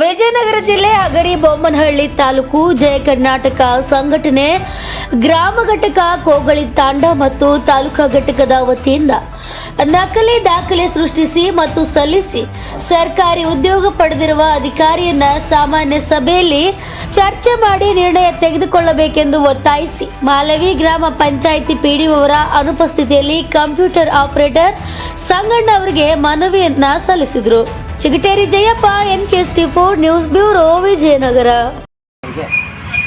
ವಿಜಯನಗರ ಜಿಲ್ಲೆ ಅಗರಿ ಬೊಮ್ಮನಹಳ್ಳಿ ತಾಲೂಕು ಜಯ ಕರ್ನಾಟಕ ಸಂಘಟನೆ ಗ್ರಾಮ ಘಟಕ ಕೋಗಳಿ ತಾಂಡ ಮತ್ತು ತಾಲೂಕಾ ಘಟಕದ ವತಿಯಿಂದ ನಕಲಿ ದಾಖಲೆ ಸೃಷ್ಟಿಸಿ ಮತ್ತು ಸಲ್ಲಿಸಿ ಸರ್ಕಾರಿ ಉದ್ಯೋಗ ಪಡೆದಿರುವ ಅಧಿಕಾರಿಯನ್ನ ಸಾಮಾನ್ಯ ಸಭೆಯಲ್ಲಿ ಚರ್ಚೆ ಮಾಡಿ ನಿರ್ಣಯ ತೆಗೆದುಕೊಳ್ಳಬೇಕೆಂದು ಒತ್ತಾಯಿಸಿ ಮಾಲವಿ ಗ್ರಾಮ ಪಂಚಾಯಿತಿ ಪಿಡಿಒರ ಅನುಪಸ್ಥಿತಿಯಲ್ಲಿ ಕಂಪ್ಯೂಟರ್ ಆಪರೇಟರ್ ಸಂಗಣ್ಣ ಅವರಿಗೆ ಮನವಿಯನ್ನ ಸಲ್ಲಿಸಿದರು. Chigateri Jayappa N K T four news bureau Vijayanagara.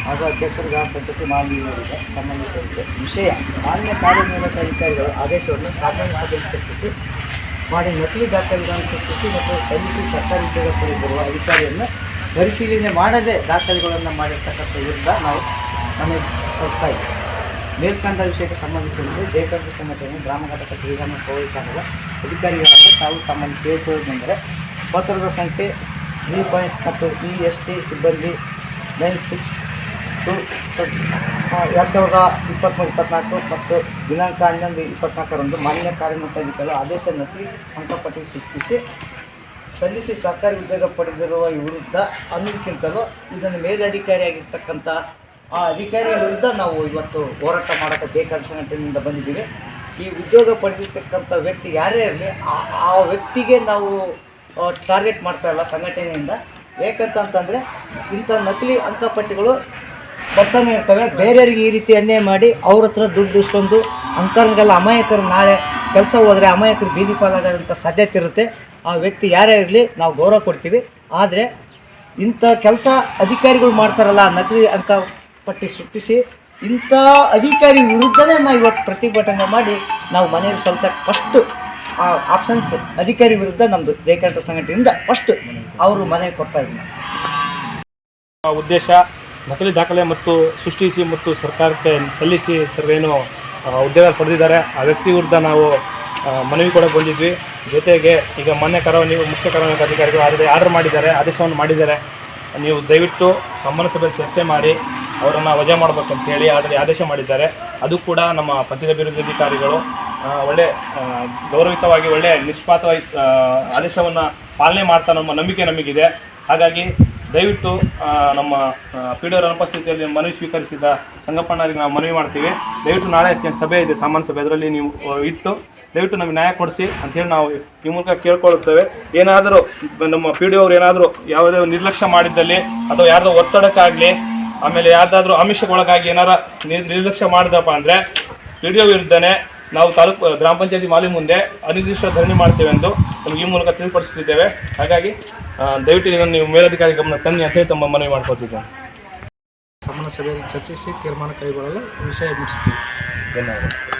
ಹಾಗೂ ಅಧ್ಯಕ್ಷರು ಗ್ರಾಮ ಪಂಚಾಯತಿ ಮಾನವೀಯರಿಗೆ ಸಂಬಂಧಿಸಿದಂತೆ ವಿಷಯ ಮಾನ್ಯ ಕಾರ್ಯನಿರ್ವಾಹಕ ಅಧಿಕಾರಿಗಳು ಆದೇಶವನ್ನು ಸಭೆಯಲ್ಲಿ ಚರ್ಚಿಸಿ ಮಾಡಿ ನಕಲಿ ದಾಖಲೆಗಳನ್ನು ಸೃಷ್ಟಿಸಿ ಮತ್ತು ಸಲ್ಲಿಸಿ ಸರ್ಕಾರಿ ಉದ್ಯೋಗ ಪಡೆದಿರುವ ಅಧಿಕಾರಿಯನ್ನು ಪರಿಶೀಲನೆ ಮಾಡದೆ ದಾಖಲೆಗಳನ್ನು ಮಾಡಿರ್ತಕ್ಕಂಥ ವಿರುದ್ಧ ನಾವು ನಮಗೆ ಸಂಸ್ಥಾ ಇದೆ ಮೇಲ್ಕಂಡ ವಿಷಯಕ್ಕೆ ಸಂಬಂಧಿಸಿದಂತೆ ಜಯಕಾಂತ ಸಂಘಟನೆ ಗ್ರಾಮ ಘಟಕ ಶ್ರೀರಾಮ ಸಂಘದ ಅಧಿಕಾರಿಗಳಾದ ತಾವು ತಮ್ಮನ್ನು ಕೇಳಿಕೊಳ್ಳುವುದೆಂದರೆ ಪತ್ರದ ಸಂಖ್ಯೆ ಜಿ ಪಾಯಿಂಟ್ ಮತ್ತು ಇ ಎಸ್ ಟಿ ಸಿಬ್ಬಂದಿ ನೈನ್ ಸಿಕ್ಸ್ ಟು ಎರಡು ಸಾವಿರದ ಇಪ್ಪತ್ತ್ಮೂರು ಇಪ್ಪತ್ನಾಲ್ಕು ಮತ್ತು ದಿನಾಂಕ ಹನ್ನೊಂದು, ಇಪ್ಪತ್ನಾಲ್ಕರಂದು ಮಾನ್ಯ ಕಾರ್ಯನಿರ್ವಹಿಸಲು ಆದೇಶ ನಕಲಿ ಅಂಕಪಟ್ಟಿ ಸೃಷ್ಟಿಸಿ, ಸಲ್ಲಿಸಿ ಸರ್ಕಾರಿ ಉದ್ಯೋಗ ಪಡೆದಿರುವ ವಿರುದ್ಧ ಅನ್ನೋದಕ್ಕಿಂತಲೂ ಇದನ್ನು ಮೇಲಧಿಕಾರಿಯಾಗಿರ್ತಕ್ಕಂಥ ಆ ಅಧಿಕಾರಿಯ ವಿರುದ್ಧ ನಾವು ಇವತ್ತು ಹೋರಾಟ ಮಾಡೋಕ್ಕೆ ಬೇಕಾದ ಸಂಘಟನೆಯಿಂದ ಬಂದಿದ್ದೀವಿ. ಈ ಉದ್ಯೋಗ ಪಡೆದಿರ್ತಕ್ಕಂಥ ವ್ಯಕ್ತಿ ಯಾರೇ ಇರಲಿ ಆ ವ್ಯಕ್ತಿಗೆ ನಾವು ಟಾರ್ಗೆಟ್ ಮಾಡ್ತಾ ಇಲ್ಲ ಸಂಘಟನೆಯಿಂದ. ಏಕಂತಂತಂದರೆ ಇಂಥ ನಕಲಿ ಅಂಕಪಟ್ಟಿಗಳು ಬರ್ತಾನೆ ಇರ್ತವೆ. ಬೇರೆಯವ್ರಿಗೆ ಈ ರೀತಿ ಅನ್ಯಾಯ ಮಾಡಿ ಅವ್ರ ಹತ್ರ ದುಡ್ಡು ಇಸ್ಕೊಂಡು ಅಂಥವ್ರಿಗೆಲ್ಲ ಅಮಾಯಕರು ನಾಳೆ ಕೆಲಸ ಹೋದರೆ ಅಮಾಯಕರು ಬೀದಿ ಪಾಲಾಗದಂಥ ಸಾಧ್ಯತೆ ಇರುತ್ತೆ. ಆ ವ್ಯಕ್ತಿ ಯಾರೇ ಇರಲಿ ನಾವು ಗೌರವ ಕೊಡ್ತೀವಿ. ಆದರೆ ಇಂಥ ಕೆಲಸ ಅಧಿಕಾರಿಗಳು ಮಾಡ್ತಾರಲ್ಲ ನಕಲಿ ಅಂಕ ಪಟ್ಟಿ ಸೃಷ್ಟಿಸಿ ಇಂಥ ಅಧಿಕಾರಿ ವಿರುದ್ಧನೇ ನಾವು ಇವತ್ತು ಪ್ರತಿಭಟನೆ ಮಾಡಿ ನಾವು ಮನೆಯಲ್ಲಿ ಸಲ್ಸಕ್ಕೆ ಫಸ್ಟು ಆಪ್ಷನ್ಸ್ ಅಧಿಕಾರಿ ವಿರುದ್ಧ ನಮ್ಮದು ಜಯಕಂಠ ಸಂಘಟನೆಯಿಂದ ಫಸ್ಟ್ ಅವರು ಮನೆ ಕೊಡ್ತಾ ಇದ್ದೀನಿ ಆ ಉದ್ದೇಶ ನಕಲಿ ದಾಖಲೆ ಮತ್ತು ಸೃಷ್ಟಿಸಿ ಮತ್ತು ಸರ್ಕಾರಕ್ಕೆ ಸಲ್ಲಿಸಿ ಸರ್ ಏನು ಉದ್ಯೋಗ ಪಡೆದಿದ್ದಾರೆ. ಆ ವ್ಯಕ್ತಿ ವಿರುದ್ಧ ನಾವು ಮನವಿ ಕೊಡಕ್ಕೆ ಬಂದಿದ್ವಿ ಜೊತೆಗೆ ಈಗ ಮೊನ್ನೆ ನೀವು ಮುಖ್ಯ ಕರಾವಳಿ ಅಧಿಕಾರಿಗಳು ಆದರೆ ಆರ್ಡರ್ ಮಾಡಿದ್ದಾರೆ ಆದೇಶವನ್ನು ಮಾಡಿದ್ದಾರೆ. ನೀವು ದಯವಿಟ್ಟು ಸಂಬಂಧ ಸಭೆ ಚರ್ಚೆ ಮಾಡಿ ಅವರನ್ನು ವಜಾ ಮಾಡಬೇಕು ಅಂತ ಹೇಳಿ ಆಲ್ರೆಡಿ ಆದೇಶ ಮಾಡಿದ್ದಾರೆ. ಅದು ಕೂಡ ನಮ್ಮ ಪಂಚಾಯತ್ ಅಭಿವೃದ್ಧಿ ಅಧಿಕಾರಿಗಳು ಆ, ಒಳ್ಳೆ ಗೌರವಿತವಾಗಿ, ಒಳ್ಳೆ ನಿಷ್ಪಾತವಾಗಿ ಆದೇಶವನ್ನು ಪಾಲನೆ ಮಾಡ್ತಾ ನಮ್ಮ ನಂಬಿಕೆ ನಮಗಿದೆ. ಹಾಗಾಗಿ ದಯವಿಟ್ಟು ನಮ್ಮ ಪಿ ಡಿ ಅನುಪಸ್ಥಿತಿಯಲ್ಲಿ ಮನವಿ ಸ್ವೀಕರಿಸಿದ ಸಂಗಪ್ಪಣ್ಣರಿಗೆ ನಾವು ಮನವಿ ಮಾಡ್ತೀವಿ. ದಯವಿಟ್ಟು ನಾಳೆ ಸಭೆ ಇದೆ, ಸಾಮಾನ್ಯ ಸಭೆ. ಅದರಲ್ಲಿ ನೀವು ಇಟ್ಟು ದಯವಿಟ್ಟು ನಮಗೆ ನ್ಯಾಯ ಕೊಡಿಸಿ ಅಂಥೇಳಿ ನಾವು ಈ ಮೂಲಕ ಕೇಳ್ಕೊಳ್ಳುತ್ತೇವೆ ಏನಾದರೂ ನಮ್ಮ ಪಿ ಡಿ ಅವರು ಏನಾದರೂ ಯಾವುದೇ ನಿರ್ಲಕ್ಷ್ಯ ಮಾಡಿದ್ದಲ್ಲಿ ಅಥವಾ ಯಾರ್ದೋ ಒತ್ತಡಕ್ಕಾಗಲಿ, ಆಮೇಲೆ ಯಾರ್ದಾದ್ರೂ ಒಳಗಾಗಿ ಏನಾರ ನಿರ್- ನಿರ್ಲಕ್ಷ್ಯ ಮಾಡಿದಪ್ಪ ಅಂದರೆ ಪಿ ಡಿ ಒ ವಿರುದ್ಧನೇ ನಾವು ತಾಲೂಕು ಗ್ರಾಮ ಪಂಚಾಯತಿ ಮಾಲಿ ಮುಂದೆ ಅನಿರ್ದಿಷ್ಟ ಧರಣಿ ಮಾಡ್ತೇವೆ ಎಂದು ನಮಗೆ ಈ ಮೂಲಕ ತಿಳಿಪಡಿಸುತ್ತಿದ್ದೇವೆ. ಹಾಗಾಗಿ ದಯವಿಟ್ಟು ಇದನ್ನು ನೀವು ಮೇಲಧಿಕಾರಿ ಗಮನ ತನ್ನಿ ಅಂತ ಹೇಳಿ ತಮ್ಮ ಮನವಿ ಮಾಡ್ಕೊತಿದ್ದೇನೆ ಸಭೆಯಲ್ಲಿ ಚರ್ಚಿಸಿ ತೀರ್ಮಾನ ಕೈಗೊಳ್ಳಲು ವಿಷಯ ಮುಗಿಸ್ತೀವಿ ಧನ್ಯವಾದ